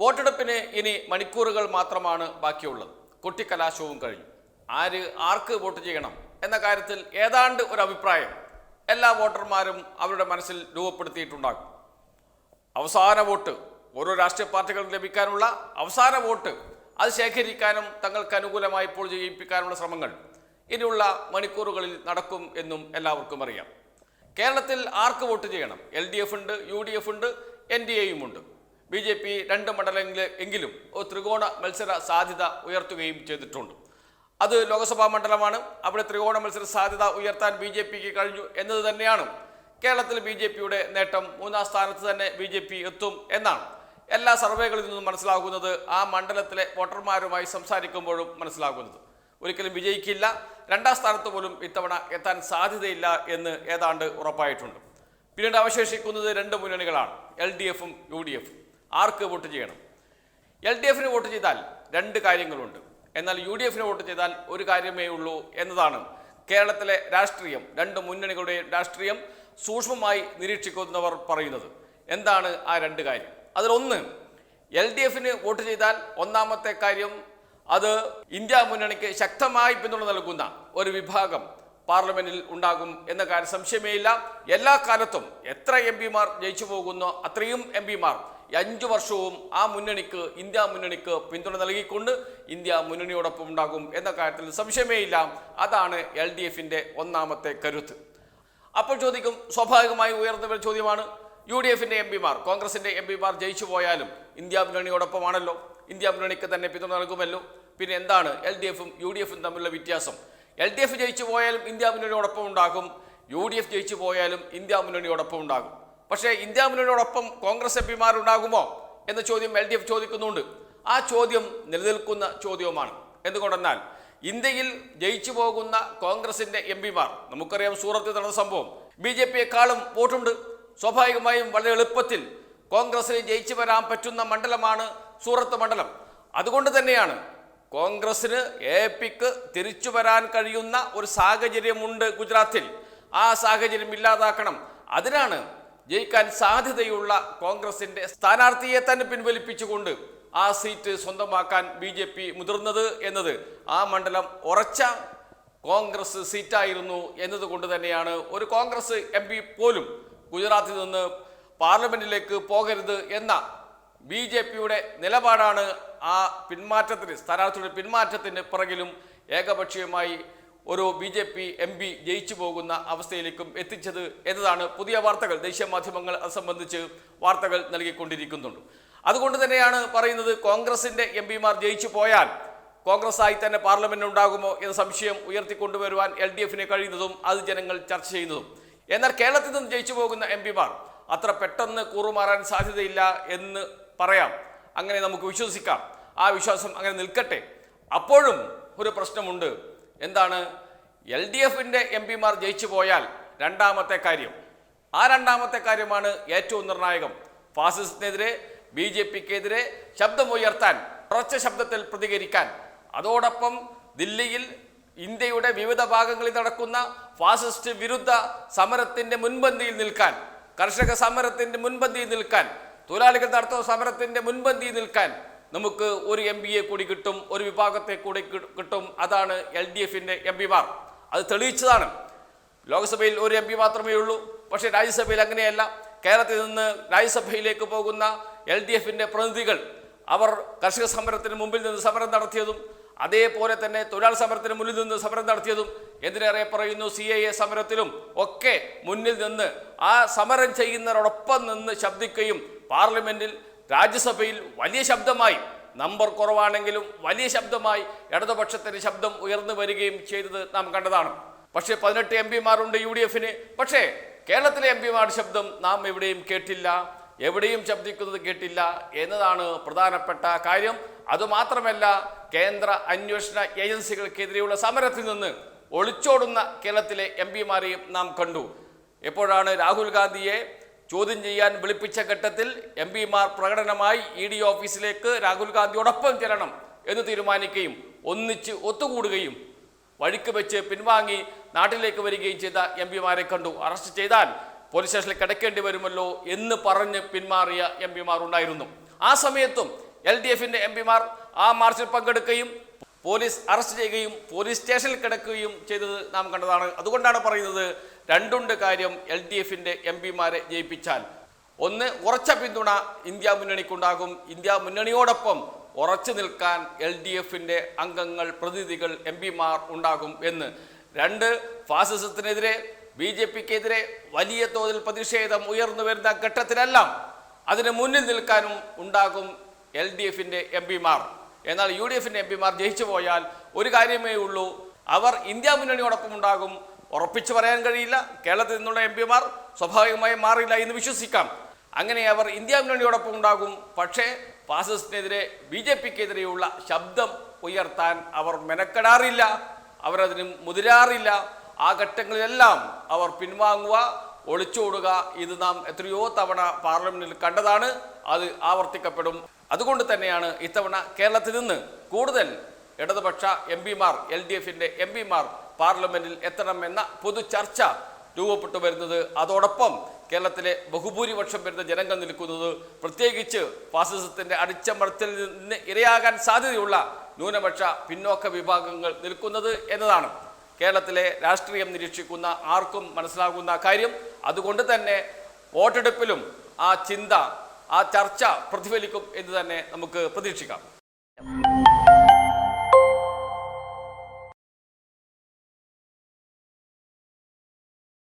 വോട്ടെടുപ്പിന് ഇനി മണിക്കൂറുകൾ മാത്രമാണ് ബാക്കിയുള്ളത്. കൊട്ടിക്കലാശവും കഴിഞ്ഞു. ആര് ആർക്ക് വോട്ട് ചെയ്യണം എന്ന കാര്യത്തിൽ ഏതാണ്ട് ഒരു അഭിപ്രായം എല്ലാ വോട്ടർമാരും അവരുടെ മനസ്സിൽ രൂപപ്പെടുത്തിയിട്ടുണ്ടാകും. അവസാന വോട്ട് ഓരോ രാഷ്ട്രീയ പാർട്ടികൾക്ക് ലഭിക്കാനുള്ള അവസാന വോട്ട് അത് ശേഖരിക്കാനും തങ്ങൾക്ക് അനുകൂലമായി ഇപ്പോൾ ജയിപ്പിക്കാനുള്ള ശ്രമങ്ങൾ ഇനിയുള്ള മണിക്കൂറുകളിൽ നടക്കും എന്നും എല്ലാവർക്കും അറിയാം. കേരളത്തിൽ ആർക്ക് വോട്ട് ചെയ്യണം? എൽ ഡി എഫ് ഉണ്ട് യു ഡി എഫ് ഉണ്ട് എൻ ഡി എയും ഉണ്ട്. ബി ജെ പി രണ്ട് മണ്ഡലങ്ങളിൽ എങ്കിലും ത്രികോണ മത്സര സാധ്യത ഉയർത്തുകയും ചെയ്തിട്ടുണ്ട്. അത് ലോക്സഭാ മണ്ഡലമാണ്. അവിടെ ത്രികോണ മത്സര സാധ്യത ഉയർത്താൻ ബി ജെ പിക്ക് കഴിഞ്ഞു എന്നത് തന്നെയാണ് കേരളത്തിൽ ബി ജെ പിയുടെ നേട്ടം. മൂന്നാം സ്ഥാനത്ത് തന്നെ ബി ജെ പി എത്തും എന്നാണ്. എല്ലാ സർവേകളിൽ നിന്നും മനസ്സിലാകുന്നത് ആ മണ്ഡലത്തിലെ വോട്ടർമാരുമായി സംസാരിക്കുമ്പോഴും മനസ്സിലാകുന്നത്. ഒരിക്കലും വിജയിക്കില്ല. രണ്ടാം സ്ഥാനത്ത് പോലും ഇത്തവണ എത്താൻ സാധ്യതയില്ല എന്ന് ഏതാണ്ട് ഉറപ്പായിട്ടുണ്ട്. പിന്നീട് അവശേഷിക്കുന്നത് രണ്ട് മുന്നണികളാണ്. എൽ ഡി എഫും യു ഡി എഫും. ആർക്ക് വോട്ട് ചെയ്യണം? എൽ ഡി എഫിന് വോട്ട് ചെയ്താൽ രണ്ട് കാര്യങ്ങളുണ്ട്. എന്നാൽ യു ഡി എഫിന് വോട്ട് ചെയ്താൽ ഒരു കാര്യമേ ഉള്ളൂ എന്നതാണ് കേരളത്തിലെ രാഷ്ട്രീയം. രണ്ട് മുന്നണികളുടെ രാഷ്ട്രീയം സൂക്ഷ്മമായി നിരീക്ഷിക്കുന്നവർ പറയുന്നത്. എന്താണ് ആ രണ്ട് കാര്യം? അതിലൊന്ന് എൽ ഡി എഫിന് വോട്ട് ചെയ്താൽ ഒന്നാമത്തെ കാര്യം അത് ഇന്ത്യ മുന്നണിക്ക് ശക്തമായി പിന്തുണ നൽകുന്ന ഒരു വിഭാഗം പാർലമെന്റിൽ ഉണ്ടാകും എന്ന കാര്യം സംശയമേയില്ല എല്ലാ കാലത്തും എത്ര എം പിമാർ ജയിച്ചു പോകുന്നോ അത്രയും എം പിമാർ അഞ്ചു വർഷവും ആ മുന്നണിക്ക് ഇന്ത്യ മുന്നണിക്ക് പിന്തുണ നൽകിക്കൊണ്ട് ഇന്ത്യ മുന്നണിയോടൊപ്പം ഉണ്ടാകും എന്ന കാര്യത്തിൽ സംശയമേ ഇല്ല. അതാണ് എൽ ഡി എഫിന്റെ ഒന്നാമത്തെ കരുത്ത്. അപ്പോൾ ചോദിക്കും സ്വാഭാവികമായി ഉയർന്ന ഒരു ചോദ്യമാണ് യു ഡി എഫിന്റെ എം പിമാർ കോൺഗ്രസിന്റെ എം പിമാർ ജയിച്ചു പോയാലും ഇന്ത്യ മുന്നണിയോടൊപ്പമാണല്ലോ. ഇന്ത്യ മുന്നണിക്ക് തന്നെ പിന്തുണ നൽകുമല്ലോ. പിന്നെ എന്താണ് എൽ ഡി എഫും യു ഡി എഫും തമ്മിലുള്ള വ്യത്യാസം? എൽ ഡി എഫ് ജയിച്ചു പോയാലും ഇന്ത്യ മുന്നണിയോടൊപ്പം ഉണ്ടാകും യു ഡി എഫ് ജയിച്ചു പോയാലും ഇന്ത്യ മുന്നണിയോടൊപ്പം ഉണ്ടാകും. പക്ഷേ ഇന്ത്യ മുന്നണിയോടൊപ്പം കോൺഗ്രസ് എം പിമാർ ഉണ്ടാകുമോ എന്ന ചോദ്യം എൽ ഡി എഫ് ചോദിക്കുന്നുണ്ട്. ആ ചോദ്യം നിലനിൽക്കുന്ന ചോദ്യവുമാണ്. എന്തുകൊണ്ടെന്നാൽ ഇന്ത്യയിൽ ജയിച്ചു പോകുന്ന കോൺഗ്രസിന്റെ എം പിമാർ നമുക്കറിയാം സൂറത്തിൽ നടന്ന സംഭവം ബി ജെ പിയെക്കാളും വോട്ടുണ്ട്. സ്വാഭാവികമായും വളരെ എളുപ്പത്തിൽ കോൺഗ്രസിന് ജയിച്ചു വരാൻ പറ്റുന്ന മണ്ഡലമാണ് സൂറത്ത് മണ്ഡലം. അതുകൊണ്ട് തന്നെയാണ് കോൺഗ്രസിന് എ പിക്ക് തിരിച്ചു വരാൻ കഴിയുന്ന ഒരു സാഹചര്യമുണ്ട് ഗുജറാത്തിൽ. ആ സാഹചര്യം ഇല്ലാതാക്കണം. അതിനാണ് ജയിക്കാൻ സാധ്യതയുള്ള കോൺഗ്രസിന്റെ സ്ഥാനാർത്ഥിയെ തന്നെ പിൻവലിപ്പിച്ചുകൊണ്ട് ആ സീറ്റ് സ്വന്തമാക്കാൻ ബി ജെ പി മുതിർന്നത് എന്നത് ആ മണ്ഡലം ഉറച്ച കോൺഗ്രസ് സീറ്റായിരുന്നു എന്നതുകൊണ്ട് തന്നെയാണ് ഒരു കോൺഗ്രസ് എം പി പോലും ഗുജറാത്തിൽ നിന്ന് പാർലമെന്റിലേക്ക് പോകരുത് എന്ന ബി ജെ പിയുടെ നിലപാടാണ് ആ പിന്മാറ്റത്തിന് സ്ഥാനാർത്ഥിയുടെ പിന്മാറ്റത്തിന് പിറകിലും ഏകപക്ഷീയമായി ഒരു B J P M P ജയിച്ചു പോകുന്ന അവസ്ഥയിലേക്കും എത്തിച്ചത് എന്നതാണ് പുതിയ വാർത്തകൾ. ദേശീയ മാധ്യമങ്ങൾ അത് സംബന്ധിച്ച് വാർത്തകൾ നൽകിക്കൊണ്ടിരിക്കുന്നുണ്ട്. അതുകൊണ്ട് തന്നെയാണ് പറയുന്നത് കോൺഗ്രസിന്റെ എം പിമാർ ജയിച്ചു പോയാൽ കോൺഗ്രസ് ആയി തന്നെ പാർലമെന്റ് ഉണ്ടാകുമോ എന്ന സംശയം ഉയർത്തിക്കൊണ്ടുവരുവാൻ എൽ ഡി എഫിന് കഴിയുന്നതും അത് ജനങ്ങൾ ചർച്ച ചെയ്യുന്നതും. എന്നാൽ കേരളത്തിൽ നിന്ന് ജയിച്ചു പോകുന്ന എം പിമാർ അത്ര പെട്ടെന്ന് കൂറുമാറാൻ സാധ്യതയില്ല എന്ന് പറയാം. അങ്ങനെ നമുക്ക് വിശ്വസിക്കാം. ആ വിശ്വാസം അങ്ങനെ നിൽക്കട്ടെ. അപ്പോഴും ഒരു പ്രശ്നമുണ്ട്. എന്താണ്? എൽ ഡി എഫിന്റെ എം പിമാർ ജയിച്ചു പോയാൽ രണ്ടാമത്തെ കാര്യം. ആ രണ്ടാമത്തെ കാര്യമാണ് ഏറ്റവും നിർണായകം. ഫാസിസത്തിനെതിരെ ബി ജെ പിക്കെതിരെ ശബ്ദമുയർത്താൻ ഉറച്ച ശബ്ദത്തിൽ പ്രതികരിക്കാൻ. അതോടൊപ്പം ദില്ലിയിൽ ഇന്ത്യയുടെ വിവിധ ഭാഗങ്ങളിൽ നടക്കുന്ന ഫാസിസ്റ്റ് വിരുദ്ധ സമരത്തിന്റെ മുൻപന്തിയിൽ നിൽക്കാൻ കർഷക സമരത്തിന്റെ മുൻപന്തിയിൽ നിൽക്കാൻ തൊഴിലാളികൾ നടത്തുന്ന സമരത്തിന്റെ മുൻപന്തിയിൽ നിൽക്കാൻ നമുക്ക് ഒരു എം പിയെ കൂടി കിട്ടും ഒരു വിഭാഗത്തെ കൂടി കിട്ടും. അതാണ് എൽ ഡി എഫിന്റെ എം പിമാർ അത് തെളിയിച്ചതാണ്. ലോക്സഭയിൽ ഒരു എം പി മാത്രമേ ഉള്ളൂ. പക്ഷേ രാജ്യസഭയിൽ അങ്ങനെയല്ല. കേരളത്തിൽ നിന്ന് രാജ്യസഭയിലേക്ക് പോകുന്ന എൽ ഡി എഫിന്റെ പ്രതിനിധികൾ അവർ കർഷക സമരത്തിന് മുമ്പിൽ നിന്ന് സമരം നടത്തിയതും അതേപോലെ തന്നെ തൊഴിലാളി സമരത്തിന് മുന്നിൽ നിന്ന് സമരം നടത്തിയതും എന്തിനേറെ പറയുന്നു സി ഐ എ സമരത്തിലും ഒക്കെ മുന്നിൽ നിന്ന് ആ സമരം ചെയ്യുന്നവരോടൊപ്പം നിന്ന് ശബ്ദിക്കുകയും പാർലമെന്റിൽ രാജ്യസഭയിൽ വലിയ ശബ്ദമായി നമ്പർ കുറവാണെങ്കിലും വലിയ ശബ്ദമായി ഇടതുപക്ഷത്തിന്റെ ശബ്ദം ഉയർന്നു വരികയും ചെയ്തത് നാം കണ്ടതാണ്. പക്ഷേ പതിനെട്ട് എം പിമാരുണ്ട് യു ഡി എഫിന്. പക്ഷേ കേരളത്തിലെ എം പിമാരുടെ ശബ്ദം നാം എവിടെയും കേട്ടില്ല എവിടെയും ശബ്ദിക്കുന്നത് കേട്ടില്ല എന്നതാണ് പ്രധാനപ്പെട്ട കാര്യം. അതുമാത്രമല്ല കേന്ദ്ര അന്വേഷണ ഏജൻസികൾക്കെതിരെയുള്ള സമരത്തിൽ നിന്ന് ഒളിച്ചോടുന്ന കേരളത്തിലെ എം പിമാരെയും നാം കണ്ടു. എപ്പോഴാണ് രാഹുൽ ഗാന്ധിയെ ചോദ്യം ചെയ്യാൻ വിളിപ്പിച്ച ഘട്ടത്തിൽ എം പിമാർ പ്രകടനമായി ഇ ഡി ഓഫീസിലേക്ക് രാഹുൽ ഗാന്ധിയോടൊപ്പം ചെല്ലണം എന്ന് തീരുമാനിക്കുകയും ഒന്നിച്ച് ഒത്തുകൂടുകയും വഴിക്ക് വെച്ച് പിൻവാങ്ങി നാട്ടിലേക്ക് വരികയും ചെയ്ത എം പിമാരെ കണ്ടു. അറസ്റ്റ് ചെയ്താൽ പോലീസ് സ്റ്റേഷനിൽ കിടക്കേണ്ടി വരുമല്ലോ എന്ന് പറഞ്ഞ് പിന്മാറിയ എം പിമാർ ഉണ്ടായിരുന്നു. ആ സമയത്തും എൽ ഡി എഫിന്റെ എം പിമാർ ആ മാർച്ചിൽ പങ്കെടുക്കുകയും പോലീസ് അറസ്റ്റ് ചെയ്യുകയും പോലീസ് സ്റ്റേഷനിൽ കിടക്കുകയും ചെയ്തത് നാം കണ്ടതാണ്. അതുകൊണ്ടാണ് പറയുന്നത് രണ്ടുണ്ട് കാര്യം എൽ ഡി എഫിന്റെ എം പിമാരെ ജയിപ്പിച്ചാൽ. ഒന്ന് ഉറച്ച പിന്തുണ ഇന്ത്യ മുന്നണിക്കുണ്ടാകും. ഇന്ത്യ മുന്നണിയോടൊപ്പം ഉറച്ചു നിൽക്കാൻ എൽ ഡി എഫിന്റെ അംഗങ്ങൾ പ്രതിനിധികൾ എം പിമാർ ഉണ്ടാകും എന്ന്. രണ്ട് ഫാസിസത്തിനെതിരെ ബി ജെ പിക്കെതിരെ വലിയ തോതിൽ പ്രതിഷേധം ഉയർന്നു വരുന്ന ഘട്ടത്തിലെല്ലാം അതിന് മുന്നിൽ നിൽക്കാനും ഉണ്ടാകും എൽ ഡി എഫിന്റെ എം പിമാർ. എന്നാൽ യു ഡി എഫിന്റെ എം പിമാർ ജയിച്ചു പോയാൽ ഒരു കാര്യമേ ഉള്ളൂ. അവർ ഇന്ത്യ മുന്നണിയോടൊപ്പം ഉണ്ടാകും. ഉറപ്പിച്ചു പറയാൻ കഴിയില്ല. കേരളത്തിൽ നിന്നുള്ള എം പിമാർ സ്വാഭാവികമായും മാറില്ല എന്ന് വിശ്വസിക്കാം. അങ്ങനെ അവർ ഇന്ത്യ മുന്നണിയോടൊപ്പം ഉണ്ടാകും. പക്ഷേ ഫാസിസ്റ്റിനെതിരെ ബി ജെ പിക്കെതിരെയുള്ള ശബ്ദം ഉയർത്താൻ അവർ മെനക്കെടാറില്ല. അവരതിന് മുതിരാറില്ല. ആ ഘട്ടങ്ങളിലെല്ലാം അവർ പിൻവാങ്ങുക ഒളിച്ചോടുക. ഇത് നാം എത്രയോ തവണ പാർലമെന്റിൽ കണ്ടതാണ്. അത് ആവർത്തിക്കപ്പെടും. അതുകൊണ്ട് തന്നെയാണ് ഇത്തവണ കേരളത്തിൽ നിന്ന് കൂടുതൽ ഇടതുപക്ഷ എം പിമാർ എൽ ഡി എഫിന്റെ എം പിമാർ പാർലമെന്റിൽ എത്തണമെന്ന പൊതു ചർച്ച രൂപപ്പെട്ടു വരുന്നത്. അതോടൊപ്പം കേരളത്തിലെ ബഹുഭൂരിപക്ഷം വരുന്ന ജനങ്ങൾ നിൽക്കുന്നത് പ്രത്യേകിച്ച് ഫാസിസത്തിന്റെ അടിച്ചമർത്തൽ നിന്ന് ഇരയാകാൻ സാധ്യതയുള്ള ന്യൂനപക്ഷ പിന്നോക്ക വിഭാഗങ്ങൾ നിൽക്കുന്നത് എന്നതാണ്. കേരളത്തിലെ രാഷ്ട്രീയം നിരീക്ഷിക്കുന്ന ആർക്കും മനസ്സിലാകുന്ന കാര്യം. അതുകൊണ്ട് തന്നെ വോട്ടെടുപ്പിലും ആ ചിന്ത ആ ചർച്ച പ്രതിഫലിക്കും എന്ന് തന്നെ നമുക്ക് പ്രതീക്ഷിക്കാം.